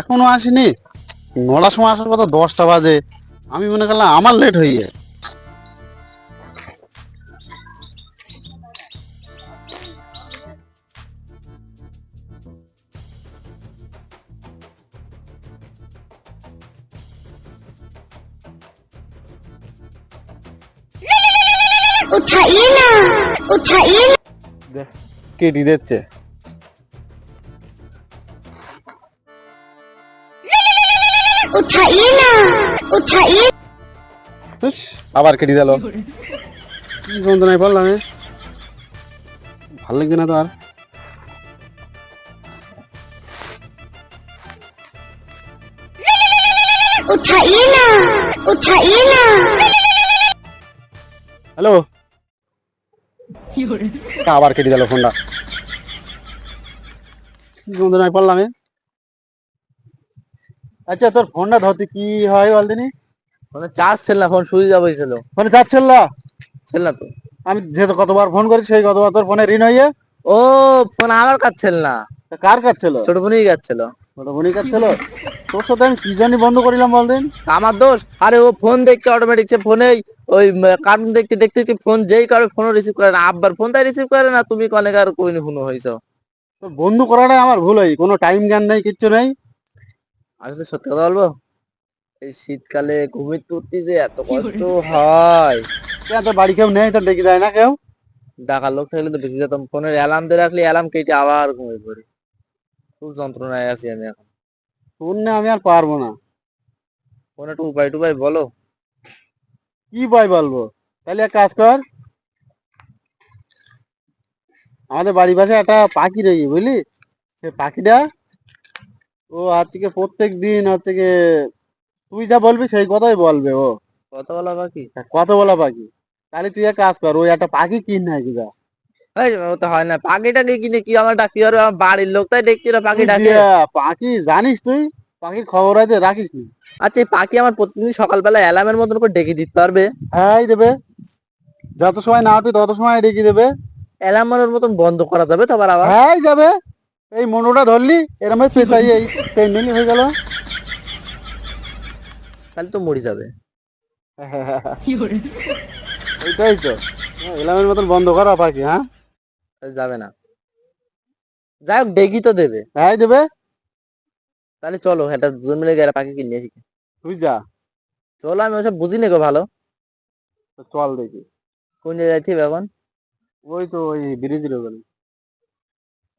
এখনও আসেনি। নটার সময় আসার কথা দশটা বাজে। আমি মনে করলাম আমার লেট হয়ে যায়। কেটি দিচ্ছে উঠাইয়ে না উঠাইয়ে আবার কেটে দিল। কি যন্ত্রণায় পড়লাম ভালো লাগবে না তো আর? উঠাইয়ে না উঠাইয়ে না হ্যালো আবার কেটে দিল ফোনটা। কি যন্ত্রণায় পড়লাম আচ্ছা তোর ফোনটা ধরতে কি হয় বলদিনি? ফোনে চার্জ ছিল না ফোন সুইচ অফ হয়েছিল ফোনে যাচ্ছিল না ছিল? না তো। আমি যেহেতু কতবার ফোন করি সেই কতবার তোর ফোনে ঋণ হয়ে ও ফোন আমার কাজ ছিল না। কার কাজ ছিল? ছোট ফোনই কাজ ছিল। ওটা বোনই কাজ ছিল? তোর সাথে আমি কি জানি বন্ধ করিলাম বলদিন? আমার দোষ? আরে ও ফোন দেখতে অটোমেটিক সে ফোনে ওই কার্টুন দেখতে দেখতে ফোন যেই কারও ফোন রিসিভ করে না আব্বার ফোন তাই রিসিভ করে না? তুমি কনে কার কোন ফোন হইছো। তোর বন্ধু করাটাই আমার ভুল হয় কোনো টাইম জ্ঞান নেই কিচ্ছু নেই। আসলে সত্যি কথা বলব এই শীতকালে ঘুমিয়ে তুলতে যে এত কষ্ট হয়। তোর বাড়ি কেউ নেই তোর ডেকে যায় না কেউ? ডাকার লোক থাকলে তো বেশি যেতাম। ফোনের অ্যালার্ম দিয়ে রাখলে অ্যালার্ম কেটে আবার ঘুমিয়ে পড়ি। খুব যন্ত্রণায় আছি আমি এখন। তোর না আমি আর পারব না। ফোন একটু উপায় টুপায় বলো। কি উপায় বলব? তাহলে এক কাজ কর। আমাদের বাড়ির পাশে একটা পাখি রয়েছে বুঝলি? সে পাখিটা ও আজ থেকে প্রত্যেক দিন গিয়ে তুই যা বলবি সেই কথাই বলবে ও। কত বলা বাকি? কত বলা পাখি তাহলে তুই এক কাজ কর ওই একটা পাখি কিন না কি যা তো হয় না পাখিটাকে কিনে কি আমার ডাকি আর আমার বাড়ির লোক তাই দেখছি না পাখি ডাকে। পাখি জানিস তুই? পাখির খবর আছে রাখিস নি? আচ্ছা এই পাখি আমার প্রতিদিন সকালবেলা অ্যালার্মের মতন করে ডেকে দিতে পারবে? হ্যাঁ দেবে। যত সময় না উঠবি তত সময় ডেকে দেবে। অ্যালার্মের মতন বন্ধ করা যাবে তো আবার আবার? হ্যাঁ যাবে। এই মনোটা ধরলি এরম পেঁচাই এই পেন্ডেলি হয়ে গেল। তাহলে তো মরে যাবে। ওইটাই তো। এলামের মতন বন্ধ করা পাখি হ্যাঁ? যাবে না। যাই হোক ডেকি তো দেবে। হ্যাঁ দেবে। তাহলে চলো এটা দুজন মিলে গেলে পাখি কিনে আসি। তুই যা। চলো আমি ওসব বুঝি না গো ভালো। চল দেখি। কোন জায়গায় যাইতে এখন? ওই তো ওই ব্রিজের ওখানে।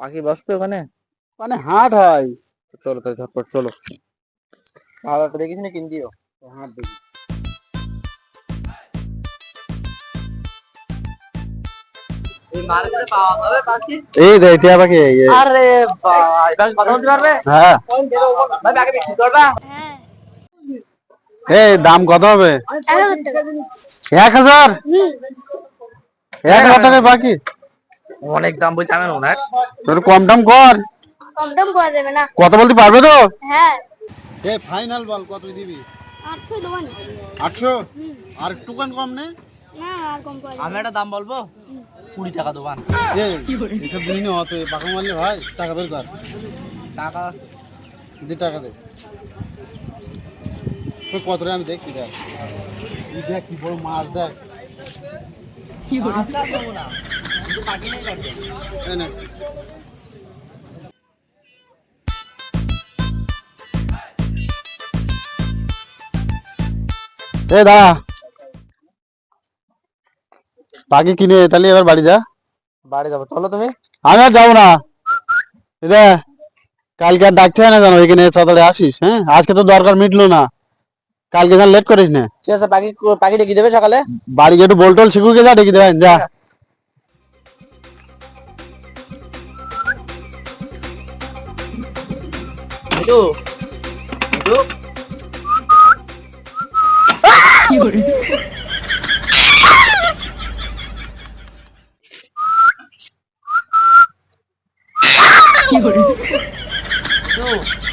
পাখি বসবে ওখানে? মানে হাট হয়। চলো তাহলে ঝটপট চলো। ভালো একটা দেখিস না কিনদিও। হাট দেখি। এই মার্কেটে পাওয়া যাবে পাখি? এই দে টিয়া পাখি এই, এই। আরে ভাই ভাই কথা বলতে পারবে? হ্যাঁ। ভাই পাখি বিক্রি করবা? এই দাম কত হবে? এক হাজার? এক হাজার টাকায় পাখি। অনেক দাম বলছি আমি অনেক তোর কম দাম কর। কম দাম করা যাবে না। কত বলতে পারবে তো? হ্যাঁ। এ ফাইনাল বল কত দিবি? 800 দেব 800 আর একটু কম নে। না আর কম আমি একটা দাম বলব? 20 টাকা দোকান। এই এসব দিনই না হতো বাঁকা মারলে ভাই টাকা বের কর। টাকা? দে টাকা দে। তুই কত রে আমি দেখ কি দেখ। কি বড় মাছ দেখ। কি বড় মাছ দেবো না। এ দা পাখি কিনে তাহলে এবার বাড়ি যা। বাড়ি যাব। চলো তুমি। আমি আর যাব না। দে কালকে আর ডাকতে হয় না জানো এখানে সকালে আসিস হ্যাঁ? আজকে তো দরকার মিটলো না। কালকে যেন লেট করিস না। ঠিক আছে পাখি পাখি ডেকে দেবে সকালে। বাড়ি গিয়ে একটু বল টল শিখুকে যা ডেকে দেবেন যা।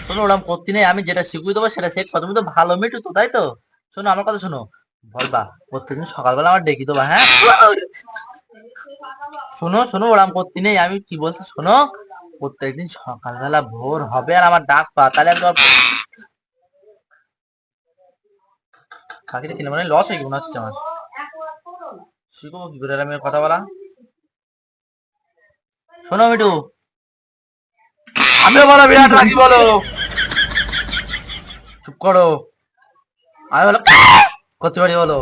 শোনো, ওরকম করতে নেই আমি যেটা শিখিয়ে দেবো সেটা শেখ তুমি তো ভালো মেটু তো তাই তো? শোনো আমার কথা শোনো। বলবা প্রত্যেকদিন সকালবেলা আমার ডেকে দেবা হ্যাঁ? শোনো শোনো ওরকম করতে নেই আমি কি বলছি শোনো? প্রত্যেকদিন সকালবেলা ভোর হবে আর আমার ডাক পা তাহলে পাখিটা কিনে মানে লস হয়ে মনে হচ্ছে আমার। শিখব কি করে আমি কথা বলা? শোনো মিটু আমিও বলো বিরাট রাখি বলো। চুপ করো। আমি বলো করতে পারি বলো।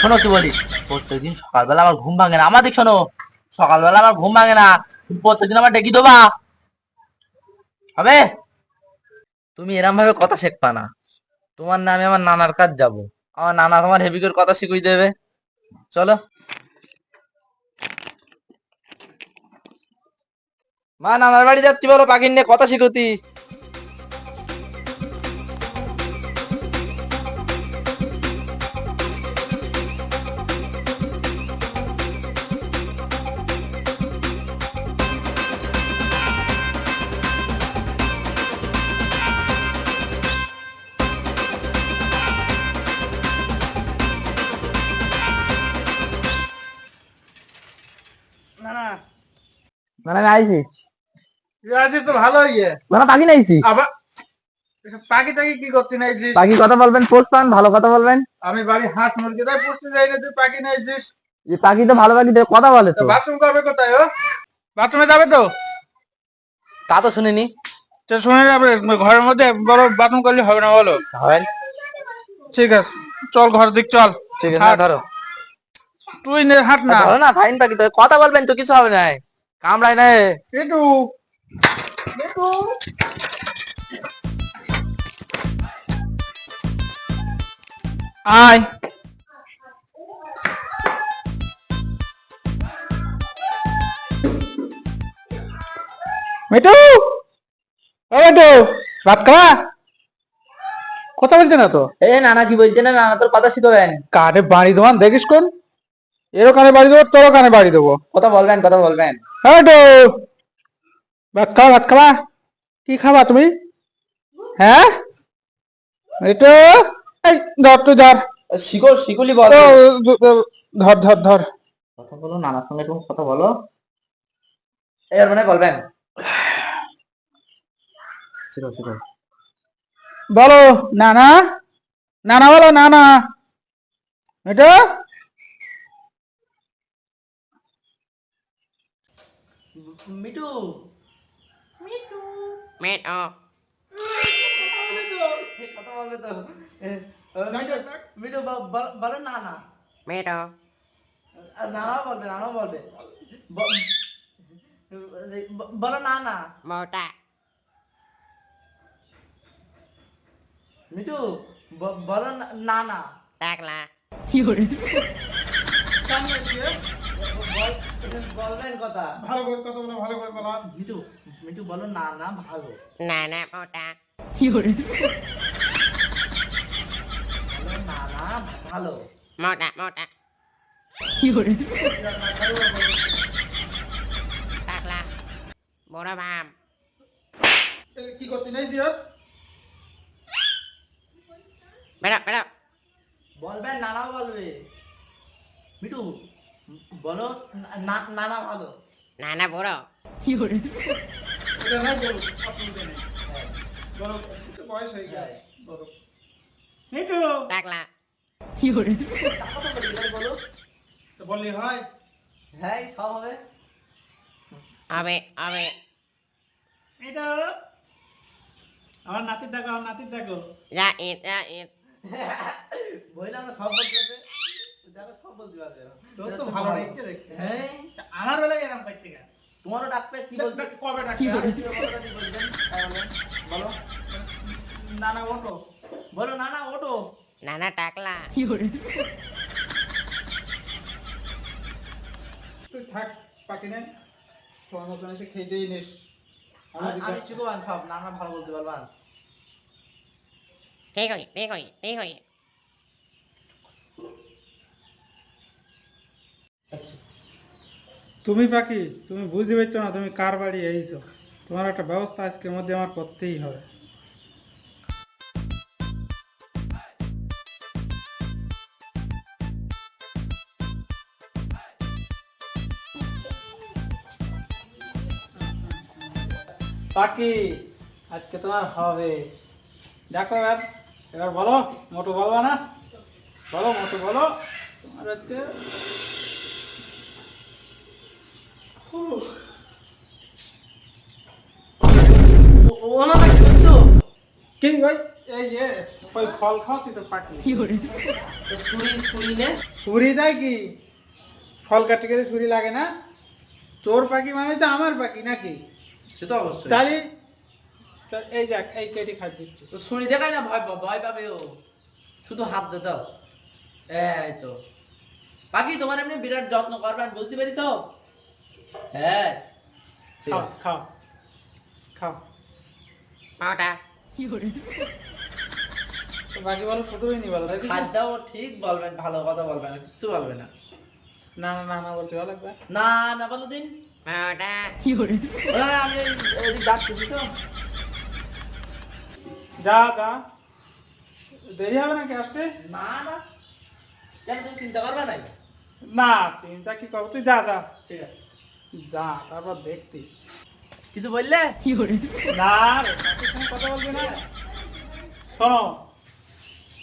শোনো কি বলি প্রত্যেকদিন সকালবেলা আমার ঘুম ভাঙে না। আমার দিক শোনো সকালবেলা আমার ঘুম ভাঙে না। হবে? তুমি এরম ভাবে কথা শেখবা না। তোমার নামে আমার নানার কাজ যাব। আমার নানা তোমার হেভি করে কথা শিখুই দেবে। চলো। মা, নানার বাড়ি যাচ্ছি বলো, পাখির নিয়ে কথা শিখুতি। আইছি তো ভালোই ইয়ে নানা পাখি নাইছি? আবার পাখি টাকি কি করতে নাইছিস? পাখি কথা বলবেন পোস্ট পান ভালো কথা বলবেন। আমি বাড়ি হাঁস মুরগি তাই পুষতে যাই না তুই পাখি নাইছিস? যে পাখি তো ভালো পাখি কথা বলে তো। বাথরুম করবে কোথায় ও? বাথরুমে যাবে তো? তা তো শুনিনি। তো শুনে যাবে ঘরের মধ্যে বড় বাথরুম করলে হবে না বলো। হয় ঠিক আছে চল ঘর দিক চল। ঠিক আছে না, ধরো। তুই নে হাট না। ধরো না ফাইন পাখি তো কথা বলবেন তো কিছু হবে না। কামড়ায় না। একটু একটু আয়। মিটু ও মিটু ভাত খাওয়া কথা বলছে না তো? এ নানা কি বলছে না নানা তোর কথা শিখবেন কানে বাড়ি দেওয়ান দেখিস কোন? এরও কানে বাড়ি দেবো তোরও কানে বাড়ি দেবো। কথা বলবেন কথা বলবেন। তো ভাত খাওয়া ভাত খাওয়া কি খাবা তুমি? হ্যাঁ? এটা এই ধর তুই ধর। শিকো শিকুলি বল। ধর ধর ধর। কথা বলো নানার সঙ্গে তুমি কথা বলো। এর মানে বলবেন বলো নানা? নানা বলো নানা। এটা মিটু মেট অ কথা বলবে তো। মিটু মিটু ব- না না। মেট অ নানাও বলবে নানাও বলবে। বলো না না। মোটা। মিটু ব- বলো না- না না। টাকলা বল- বলবেন কথা। ভালো করে কথা বলো ভালো করে বলো। মিটু মিটু বলো না না ভালো। না না মোটা বলো না না ভালো। মোটা মোটা। টাকলা বড় ভাম কি করতে নাই সিয়ার বেড়া বেড়া বলবেন নানাও বলবে। মিটু বলো? না- না- নানা ভালো। না না বড় এটা নাই বলো অসুবিধা নেই। বলো বয়স হয়ে গেছে বলো। মিটু টাকলা কথা বলি, বলো তো বললি হয়। হ্যাঁ সব হবে। হবে হবে। এটা আমার নাতির ডাকো আমার নাতির ডাকো। যা যা ইট বললাম সব বলতে তোর তো ভালো দেখতে দেখতে। হ্যাঁ। আমার বেলায় এরকম করতে গেল। তোমারও ডাকবে কি বলতে? কবে ডাকবে কি বলতে? বলবেন বলেন। বলো না না ওটো বলো না না ওটো না না টাকলা তুই থাক পাখি নেন। সময় মতন এসে খেয়েটেই নিস। আমি আমি শিখবান সব ভালো বলতে পারবান। তুমি পাখি, তুমি বুঝতে পারছ না তুমি কার বাড়ি এইছো তোমার একটা ব্যবস্থা আজকের মধ্যে আমার করতেই হবে। পাখি, আজকে তোমার হবে। দেখো এবার এবার বলো, মোটু বলবা না? বলো, মোটু বলো। তোমার আজকে ওনাটা কিন্তু কি ভাই এই যে ওই ফল খাওয়াচ্ছি তো পাখি ছুরি ছুরি নে। ছুরি দেয় কি? ফল কাটতে গেলে ছুরি লাগে না? তোর পাখি মানে তো আমার পাখি নাকি? সে তো অবশ্যই। তাহলে এই দেখ এই কেটে খাই দিচ্ছি। তো ছুরি না ভয় ভয় পাবে ও। শুধু হাত দে দাও এই তো। বাকি তোমার এমনি বিরাট যত্ন করবেন বুঝতে পেরেছ? হ্যাঁ খাও খাও খাও। বারোটা বাকি বলো শুধুই নি বলো তাই ঠিক বলবেন ভালো কথা বলবেন না, কিচ্ছু বলবে না। না না না না বলতে ভালো লাগবে? না না বলো দিন। বারোটা ওরা না, আমি ওই- ওইদিক দিছো যা যা। দেরি হবে নাকি আসতে? না না। কেন তুমি চিন্তা করবে নাই? না চিন্তা কি করব? তুই যা যা। ঠিক আছে। যা তারপর দেখতিস। কিছু বললে? না রে কাকুর সঙ্গে কথা বলবি না। শোনো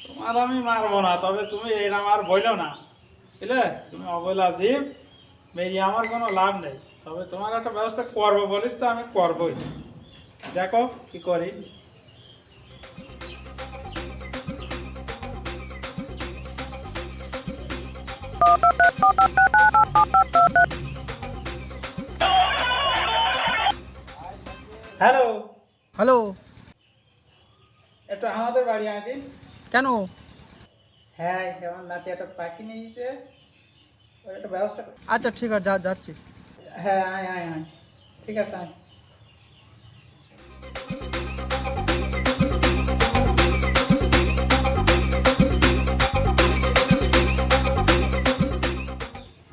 তোমার আমি মারবো না তবে তুমি এরম আর বইলো না। বুঝলে? তুমি অবহেলা জীব বেরিয়ে আমার কোনো লাভ নেই। তবে তোমার একটা ব্যবস্থা করব বলিস তো আমি করবোই। দেখো কি করি। হ্যালো। হ্যালো। এটা আমাদের বাড়ি আনদিন কেন? হ্যাঁ সে আমার নাতি একটা পাখি নিয়েছে ওর একটা ব্যবস্থা আচ্ছা ঠিক আছে যা যাচ্ছি। হ্যাঁ আয় আয় আয়। ঠিক আছে আয়।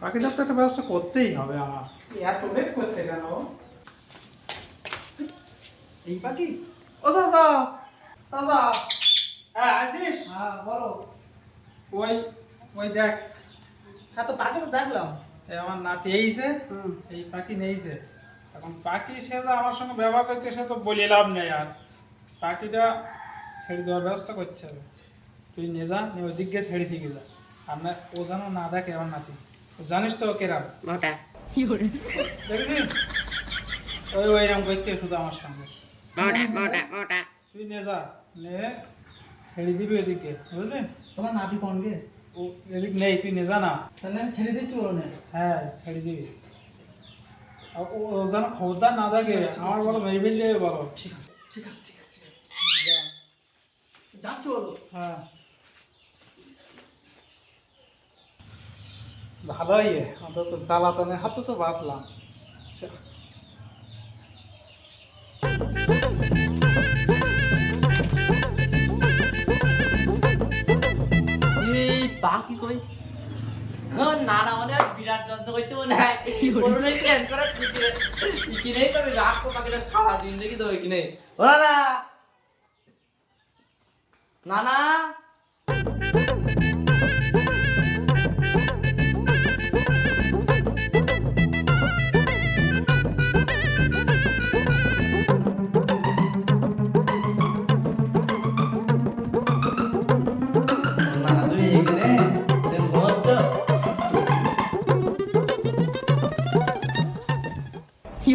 পাখিটার তো একটা ব্যবস্থা করতেই হবে আমার। এত লেট করতে কেন? এই পাখি? ও চাচা চাচা হ্যাঁ আসিস? হ্যাঁ বলো। ওই ওই দেখ। হ্যাঁ তো পাখি তো দেখলাম। এই আমার নাতি এইছে এই পাখি নেইছে। এখন পাখি সে তো আমার সঙ্গে ব্যবহার করছে সে তো বলে লাভ নেই আর। পাখিটা ছেড়ে দেওয়ার ব্যবস্থা করতে হবে তুই নিয়ে যা নিয়ে ওই দিকে ছেড়ে দিকে যা। আর না ও যেন না দেখে আমার নাতি। ও জানিস তো কেরাম। বারোটা দেখেছিস? ওই ওই এরকম করছে শুধু আমার সঙ্গে। বারোটা বারোটা বারোটা তুই নিয়ে যা নিয়ে ছেড়ে দিবি ওদিকে বুঝলি? তোমার নাতি কোন গে? ও এদিক নেই তুই নিয়ে যা না। তাহলে আমি ছেড়ে দিচ্ছি বলো না। হ্যাঁ ছেড়ে দিবি। আর ও ও যেন খবরদার না থাকে আমার বলো মেরে ফেললে বলো। ঠিক আছে ঠিক আছে ঠিক আছে ঠিক আছে। যাচ্ছি বলো হ্যাঁ। ভালোই এ, অন্তত জ্বালাতনের হাতে তো বাঁচলাম। এই কই? না না মানে বিরাট যন্ত্র করতে মনে হয়। কোনো প্ল্যান করা কি নেই তবে রাগ তো পাখিটা সারাদিন দেখি তো কি নেই ওরা না না।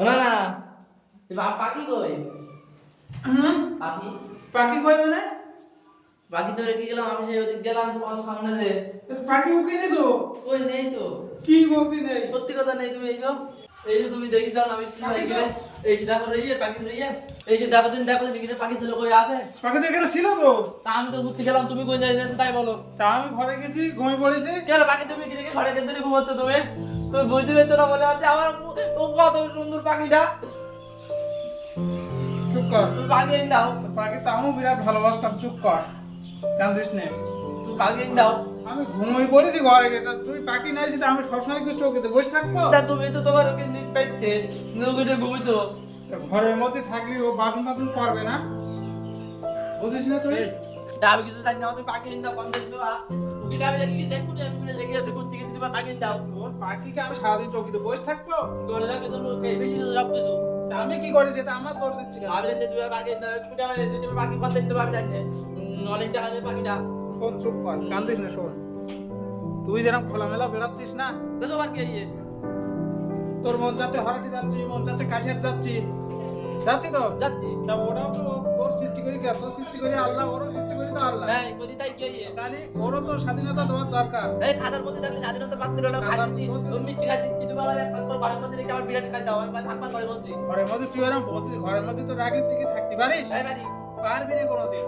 না না এ বাপ পাখি কই পাখি পাখি কই মানে পাখি তো রেখে গেলাম আমি সেই ওদিক গেলাম তোমার সামনে দিয়ে পাখি উকি নেই তো? কই নেই তো? কি বলতি নেই? সত্যি কথা নেই তুমি এইসব? এই যে তুমি দেখি যাও আমি এই যে দেখো রইয়ে পাখি রইয়ে এই যে দেখো দিন দেখো দিন এখানে পাখি ছিল কই আছে? পাখি তো এখানে ছিল তো। তা আমি তো ঘুরতে গেলাম তুমি কই যাই তাই বলো। তা আমি ঘরে গেছি ঘুমিয়ে পড়েছি। কেন পাখি তুমি কিনে ঘরে কেন ধরে ঘুমাচ্ছ তুমি? তুমি বুঝতে পারছ না মনে হচ্ছে আমার ও কত সুন্দর পাখিটা। চুপ কর। পাখি এনে দাও। পাখি তো আমিও বিরাট ভালোবাসতাম চুপ কর। কান্দিস নে। তুমি পাখি দাও। আমি ঘুমিয়ে পড়েছি ঘরে গেছে তুই পাখি নাইছি তো আমি সবসময় কি চৌকিতে বসে থাকব? তা তুমি তো তোমার ওকে নিত পাইতে নৌকিতে ঘুমিতো ঘরের মধ্যে থাকলি ও বাথরুম বাথরুম করবে না? বুঝিস না তুই? আমি কিছু জানি না। তুমি পাখি দাও কম দেখছ ওকে আমি আমি রেখে তুমি পাখি দাও। ওর পাখিকে আমি সারাদিন চৌকিতে বসে থাকব? ঘরে রাখলে তো এই সব কিছু। আমি কি করি যেটা আমার দোষ হচ্ছে আমি জানি তুমি পাখি দাও ছুটে আমার তুমি পাখি কত দিতে পারবে জানি অনেক টাকা পাখিটা। শোন চুপ কর কান্দিস না শোন। তুই যেরকম খোলামেলা বেড়াচ্ছিস না তো তোমার কে ইয়ে তোর মন যাচ্ছে হরাটি যাচ্ছি মন যাচ্ছে কাঠিয়ার যাচ্ছি। যাচ্ছি তো? যাচ্ছি। তা ওর সৃষ্টি করি কে? তোর সৃষ্টি করি আল্লাহ ওরও সৃষ্টি করি তো আল্লাহ। হ্যাঁ করি তাই কি তাহলে ওরও তো স্বাধীনতা দেওয়ার দরকার। এই খাতার মধ্যে থাকলে স্বাধীনতা পাত্র হলো খাই তুমি মিষ্টি খাই তুমি আবার এক ঘরের মধ্যে রেখে আমার বিরিয়ানি খাই দাও আমি থাকবা ঘরের মধ্যে। ঘরের মধ্যে তুই এরকম বলছিস ঘরের মধ্যে তো রাখলে তুই কি থাকতে পারিস? এই পারবি না কোনোদিন।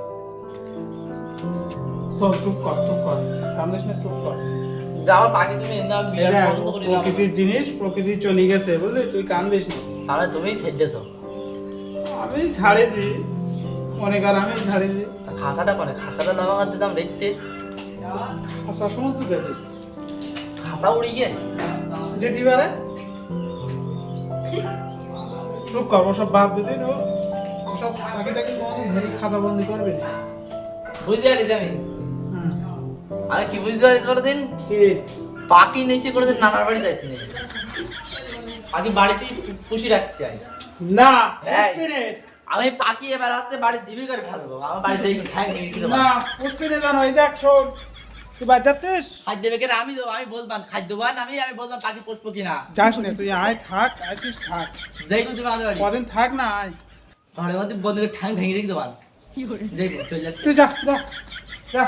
চল চুপ কর চুপ কর। কান্দিস না চুপ কর। যাওয়ার পাখি তুমি না বিরিয়ানি পছন্দ করি না প্রকৃতির জিনিস প্রকৃতি চলে গেছে বুঝলি তুই কান্দিস না। তাহলে তুমি ছেড়েছো। আমি ছাড়েছি মনে কর আমি ছাড়েছি খাসাটা কোনে? খাসাটা নামা দিতাম দেখতে। আসার সময় তুই দেখিস। খাসা উড়ি গিয়ে? যেতে পারে? চুপ কর ওসব বাদ দিতে তো। ওসব পাখিটাকে কোনোদিন ধরে খাঁচা বন্দি করবি না। বুঝতে পারিস আমি। আমি কি বুঝতে পারিস কোনোদিন কি পাখি নেছি কোনোদিন নানার বাড়ি যাইতে নেই। পাখি বাড়িতেই পুষি রাখছি আমি। না আমি পাখি এবার হচ্ছে বাড়ির দিবি করে ফেলব। আমার বাড়িতে এই ঠ্যাং না পুষ্টি নে জানো এই দেখ শোন। তুই বাদ যাচ্ছিস? খাদ্য দেবে কেন? আমি দেবো আমি বলবাম খাদ্য বান আমি আমি বলবাম পাখি পুষবো কিনা। যাস না তুই আয় থাক আছিস থাক। যাই তুমি আমাদের বাড়ি। কদিন থাক না আয়। ঘরের মধ্যে বন্ধুকে ঠ্যাং ভেঙে রেখে দেবান কি চলে যাচ্ছে। তুই যা যা যা।